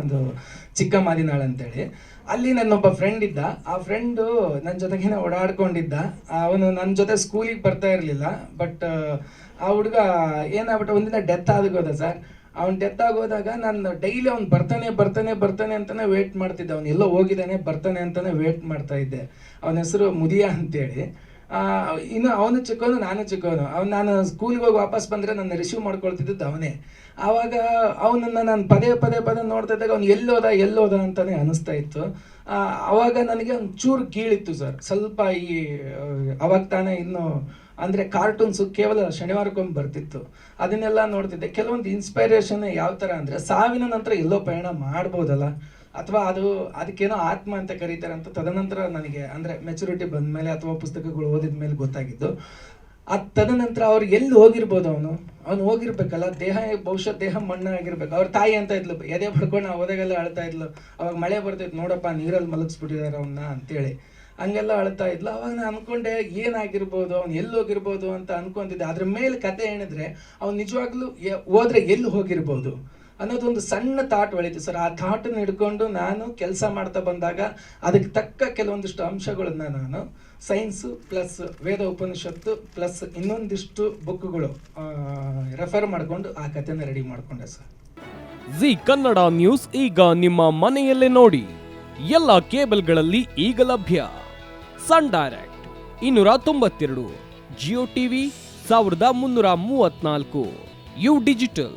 ಒಂದು ಚಿಕ್ಕ ಮಾದಿನಾಳ್ ಅಂತೇಳಿ. ಅಲ್ಲಿ ನನ್ನೊಬ್ಬ ಫ್ರೆಂಡ್ ಇದ್ದ. ಆ ಫ್ರೆಂಡು ನನ್ನ ಜೊತೆಗೇನೆ ಓಡಾಡ್ಕೊಂಡಿದ್ದ. ಅವನು ನನ್ನ ಜೊತೆ ಸ್ಕೂಲಿಗೆ ಬರ್ತಾ ಇರಲಿಲ್ಲ. ಬಟ್ ಆ ಹುಡುಗ ಏನಾಗ್ಬಿಟ್ಟು ಒಂದಿನ ಡೆತ್ ಆಗೋದ ಸರ್ ಅವ್ನು ಡೆತ್ ಆಗೋದಾಗ ನಾನು ಡೈಲಿ ಅವ್ನು ಬರ್ತಾನೆ ಬರ್ತಾನೆ ಬರ್ತಾನೆ ಅಂತಾನೆ ವೇಟ್ ಮಾಡ್ತಿದ್ದೆ. ಅವ್ನು ಎಲ್ಲೋ ಹೋಗಿದ್ದಾನೆ, ಬರ್ತಾನೆ ಅಂತಾನೆ ವೇಟ್ ಮಾಡ್ತಾ ಇದ್ದೆ. ಅವನ ಹೆಸರು ಮುದಿಯಾ ಅಂತೇಳಿ. ಇನ್ನು ಅವನು ಚಿಕ್ಕವನು ನಾನು ಚಿಕ್ಕವನು. ಅವ್ನು ನಾನು ಸ್ಕೂಲ್ಗೆ ಹೋಗಿ ವಾಪಸ್ ಬಂದರೆ ನನ್ನ ರಿಸೀವ್ ಮಾಡ್ಕೊಳ್ತಿದ್ದದ್ದು ಅವನೇ. ಆವಾಗ ಅವನನ್ನು ನಾನು ಪದೇ ಪದೇ ಪದೇ ನೋಡ್ತಾ ಇದ್ದಾಗ ಅವ್ನು ಎಲ್ಲೋದ ಎಲ್ಲೋದ ಅಂತಲೇ ಅನಿಸ್ತಾ ಇತ್ತು. ಆ, ಅವಾಗ ನನಗೆ ಒಂದು ಚೂರು ಕೀಳಿತ್ತು ಸರ್. ಸ್ವಲ್ಪ ಈ ಅವಾಗ ತಾನೇ ಇನ್ನು ಅಂದರೆ ಕಾರ್ಟೂನ್ಸು ಕೇವಲ ಶನಿವಾರಕ್ಕೊಮ್ಮೆ ಬರ್ತಿತ್ತು. ಅದನ್ನೆಲ್ಲ ನೋಡ್ತಿದ್ದೆ. ಕೆಲವೊಂದು ಇನ್ಸ್ಪೈರೇಷನ್ ಯಾವ ಥರ ಅಂದರೆ ಸಾವಿನ ನಂತರ ಎಲ್ಲೋ ಪ್ರಯಾಣ ಮಾಡ್ಬೋದಲ್ಲ. ಅಥವಾ ಅದು ಅದಕ್ಕೇನೋ ಆತ್ಮ ಅಂತ ಕರೀತಾರೆ ಅಂತ ತದನಂತರ ನನಗೆ, ಅಂದರೆ ಮೆಚುರಿಟಿ ಬಂದ ಮೇಲೆ ಅಥವಾ ಪುಸ್ತಕಗಳು ಓದಿದ ಮೇಲೆ ಗೊತ್ತಾಗಿದ್ದು ಅದು ತದನಂತರ ಅವ್ರು ಎಲ್ಲಿ ಹೋಗಿರ್ಬೋದು ಅವನು? ಅವ್ನು ಹೋಗಿರ್ಬೇಕಲ್ಲ, ದೇಹ, ಬಹುಶಃ ದೇಹ ಮಣ್ಣಾಗಿರ್ಬೇಕು ಅವ್ರ ತಾಯಿ ಅಂತ ಇದ್ಲು, ಎದೆ ಪಡ್ಕೊಂಡು ನಾವು ಹೋದಾಗೆಲ್ಲ ಅಳ್ತಾ ಇದ್ಲು. ಅವಾಗ ಮಳೆ ಬರ್ತಿತ್ತು, ನೋಡಪ್ಪ, ನೀರಲ್ಲಿ ಮಲಗಿಸ್ಬಿಟ್ಟಿದ್ದಾರೆ ಅವನ್ನ ಅಂತೇಳಿ. ಹಂಗೆಲ್ಲ ಅಳ್ತಾ ಇದ್ಲು. ಅವಾಗ ನಾನು ಅನ್ಕೊಂಡೆ, ಏನಾಗಿರ್ಬೋದು? ಅವ್ನು ಎಲ್ಲಿ ಹೋಗಿರ್ಬೋದು ಅಂತ ಅನ್ಕೊಂತಿದ್ದೆ. ಅದ್ರ ಮೇಲೆ ಕತೆ ಹೇಳಿದ್ರೆ, ಅವ್ನು ನಿಜವಾಗ್ಲೂ ಹೋದ್ರೆ ಎಲ್ಲಿ ಹೋಗಿರ್ಬೋದು? ಅನ್ನೋದೊಂದು ಸಣ್ಣ ಥಾಟ್ ಹೊಳಿತು ಸರ್, ಆ ಥಾಟನ್ನು ಹಿಡ್ಕೊಂಡು ನಾನು ಕೆಲಸ ಮಾಡ್ತಾ ಬಂದಾಗ ಅದಕ್ಕೆ ತಕ್ಕ ಕೆಲವೊಂದಿಷ್ಟು ಅಂಶಗಳನ್ನು ನಾನು science plus Veda Upanishad plus ಇನ್ನೊಂದಿಷ್ಟು ಬುಕ್ಗಳು ರೆಫರ್ ಮಾಡಿಕೊಂಡು ಆ ಕಥೆನ ರೆಡಿ ಮಾಡಿಕೊಂಡೆ ಸರ್. ಜಿ ಕನ್ನಡ ನ್ಯೂಸ್ ಈಗ ನಿಮ್ಮ ಮನೆಯಲ್ಲೇ ನೋಡಿ. ಎಲ್ಲ ಕೇಬಲ್ಗಳಲ್ಲಿ ಈಗ ಲಭ್ಯ. ಸನ್ ಡೈರೆಕ್ಟ್ ಇನ್ನೂರ ತೊಂಬತ್ತೆರಡು, ಜಿಯೋ ಟಿವಿ ಸಾವಿರದ ಮುನ್ನೂರ ಮೂವತ್ನಾಲ್ಕು ಯು ಡಿಜಿಟಲ್.